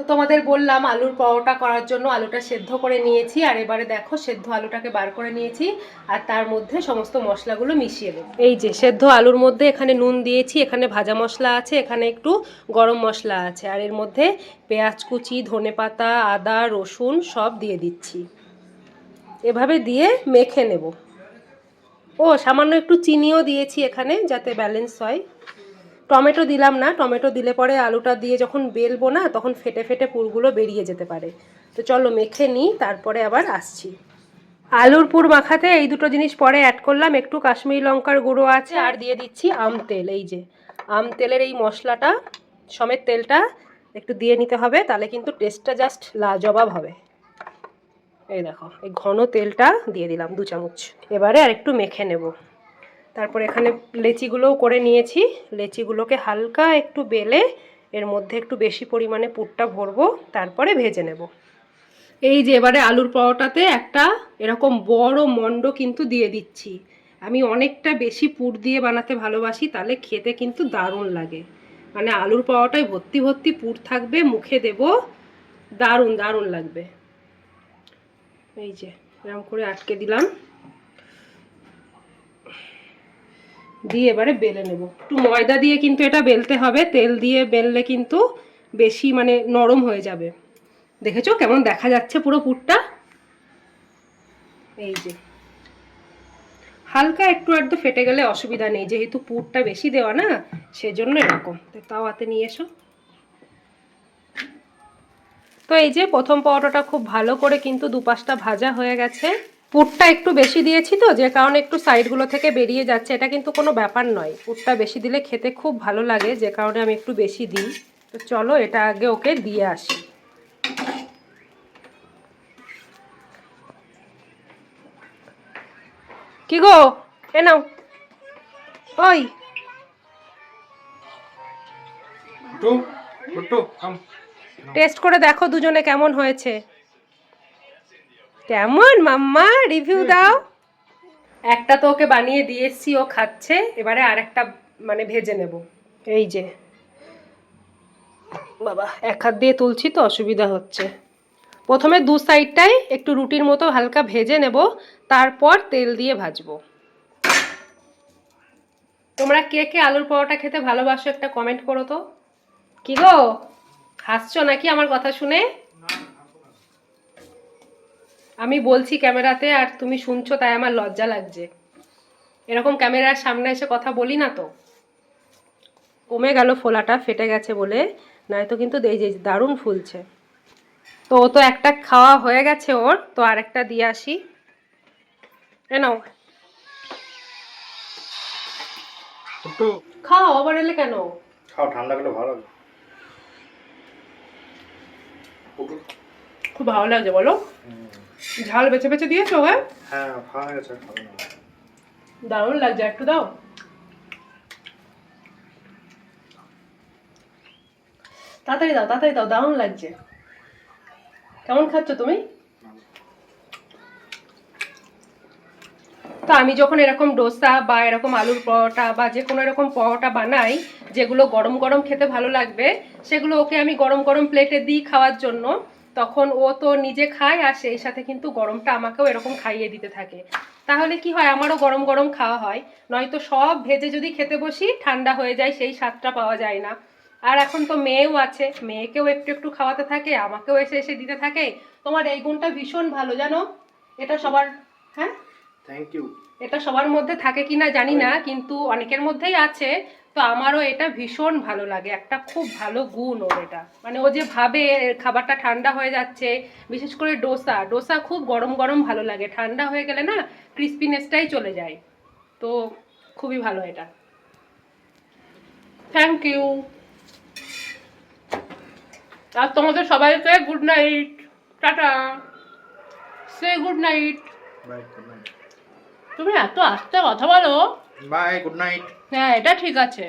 তো তোমাদের বললাম আলুর পরোটা করার জন্য আলুটা সেদ্ধ করে নিয়েছি, আর এবারে দেখো সেদ্ধ আলুটাকে বার করে নিয়েছি, আর তার মধ্যে সমস্ত মশলাগুলো মিশিয়ে দেবো এই যে সেদ্ধ আলুর মধ্যে এখানে নুন দিয়েছি, এখানে ভাজা মশলা আছে, এখানে একটু গরম মশলা আছে, আর এর মধ্যে পেঁয়াজ কুচি, ধনে পাতা, আদা, রসুন সব দিয়ে দিচ্ছি। এভাবে দিয়ে মেখে নেব। ও, সামান্য একটু চিনিও দিয়েছি এখানে যাতে ব্যালেন্স হয়। টমেটো দিলাম না, টমেটো দিলে পরে আলুটা দিয়ে যখন বেলবো না, তখন ফেটে ফেটে পুরগুলো বেরিয়ে যেতে পারে। তো চলো মেখে নিই, তারপরে আবার আসছি। আলুর পুর মাখাতে এই দুটো জিনিস পরে অ্যাড করলাম, একটু কাশ্মীরি লঙ্কার গুঁড়ো আছে, আর দিয়ে দিচ্ছি আম তেল, এই যে। আম তেলের এই মশলাটা, সমেত তেলটা একটু দিয়ে নিতে হবে, তাহলে কিন্তু টেস্টটা জাস্ট লাজবাব হবে। এই দেখো, এই ঘন তেলটা দিয়ে দিলাম দু চামচ। এবারে আর একটু মেখে নেব। তারপর এখানে লেচিগুলোও করে নিয়েছি। লেচিগুলোকে হালকা একটু বেলে এর মধ্যে একটু বেশি পরিমাণে পুরটা ভরবো, তারপরে ভেজে নেব। এই যে এবারে আলুর পরোটাতে একটা এরকম বড় মণ্ড কিন্তু দিয়ে দিচ্ছি। আমি অনেকটা বেশি পুর দিয়ে বানাতে ভালোবাসি, তাহলে খেতে কিন্তু দারুণ লাগে। মানে আলুর পরোটায় ভর্তি ভর্তি পুর থাকবে, মুখে দেব, দারুণ দারুণ লাগবে। এই যে, এরকম করে আটকে দিলাম। দিয়ে এবারে বেলে নেব। একটু ময়দা দিয়ে কিন্তু এটা বেলতে হবে, তেল দিয়ে বেললে কিন্তু বেশি মানে নরম হয়ে যাবে। দেখেছ কেমন দেখা যাচ্ছে পুরো পুরটা? এই যে। হালকা একটু একটু ফেটে গেলে অসুবিধা নেই, যেহেতু পুরটা বেশি দেওয়া না, সেজন্য এরকম। তাও হাতে নিয়ে এসো। তো এই যে প্রথম পরোটাটা খুব ভালো করে কিন্তু দুপাশটা ভাজা হয়ে গেছে। পুরটা একটু বেশি দিয়েছি তো যে কারণে একটু সাইডগুলো থেকে বেরিয়ে যাচ্ছে এটা কিন্তু কোনো ব্যাপার নয়। পুরটা বেশি দিলে খেতে খুব ভালো লাগে যে কারণে আমি একটু বেশি দিই। তো চলো এটা আগে ওকে দিয়ে আসি। কি গো? এ নাও। ওই। টেস্ট করে দেখো দুজনে কেমন হয়েছে। কেমন মাম্মা? রিভিউ দাও। একটা তো ওকে বানিয়ে দিয়ে এসছি ও খাচ্ছে। এবারে আরেকটা মানে ভেজে নেব। এই যে। বাবা এক হাত দিয়ে তুলছি তো অসুবিধা হচ্ছে। প্রথমে দু সাইডটাই একটু রুটির মতো হালকা ভেজে নেব তারপর তেল দিয়ে ভাজবো। তোমরা কে কে আলুর পরোটা খেতে ভালোবাসো একটা কমেন্ট করো তো। কি গো? হাসছো নাকি আমার কথা শুনে? আমি বলছি ক্যামেরাতে আর তুমি শুনছো তাই আমার লজ্জা লাগছে। এরকম ক্যামেরার সামনে এসে কথা বলি না তো? কমে গেল ফোলাটা ফেটে গেছে বলে। নয়তো কিন্তু এই যে দারুণ ফুলছে। তো ও তো একটা খাওয়া হয়ে গেছে ওর তো আরেকটা দিয়ে আসি। এ নাও। খাও আবার এলে কেন? খাও ঠান্ডা গেলে ভালো খুব ভালো লাগছে বলো। ঝাল বেছে বেছে দিয়েছ হ্যাঁ? হ্যাঁ খাওয়া গেছে দারুণ লাগছে একটু দাও। তাড়াতাড়ি দাও তাড়াতাড়ি দাও দারুণ লাগছে। কেমন খাচ্ছ তুমি? তো আমি যখন এরকম ডোসা বা এরকম আলুর পরোটা বা যে কোনো এরকম পরোটা বানাই যেগুলো গরম গরম খেতে ভালো লাগবে সেগুলো ওকে আমি গরম গরম প্লেটে দিই খাওয়ার জন্য। তখন ও তো নিজে খায় আর সেই সাথে কিন্তু গরমটা আমাকেও এরকম খাইয়ে দিতে থাকে। তাহলে কি হয়? আমারও গরম গরম খাওয়া হয়। নয়তো সব ভেজে যদি খেতে বসি, ঠান্ডা হয়ে যায়, সেই স্বাদটা পাওয়া যায় না। আর এখন তো মেয়েও আছে। মেয়েকেও একটু একটু খাওয়াতে থাকে, আমাকেও এসে এসে দিতে থাকে। তোমার এই গুণটা ভীষণ ভালো, জানো? এটা সবার হ্যাঁ? থ্যাংক ইউ এটা সবার মধ্যে থাকে কিনা জানি না কিন্তু অনেকের মধ্যেই আছে। তো আমারও এটা ভীষণ ভালো লাগে একটা খুব ভালো গুণ ওর এটা। মানে ও যে ভাবে খাবারটা ঠান্ডা হয়ে যাচ্ছে বিশেষ করে ডোসা। ডোসা খুব গরম গরম ভালো লাগে ঠান্ডা হয়ে গেলে না ক্রিস্পিনেসটাই চলে যায়। তো খুবই ভালো এটা। থ্যাংক ইউ আর তোমাদের সবাইকে good night tata say good night bye good night তুমি এত আস্তে কথা বলো। বাই গুড নাইট হ্যাঁ এটা ঠিক আছে।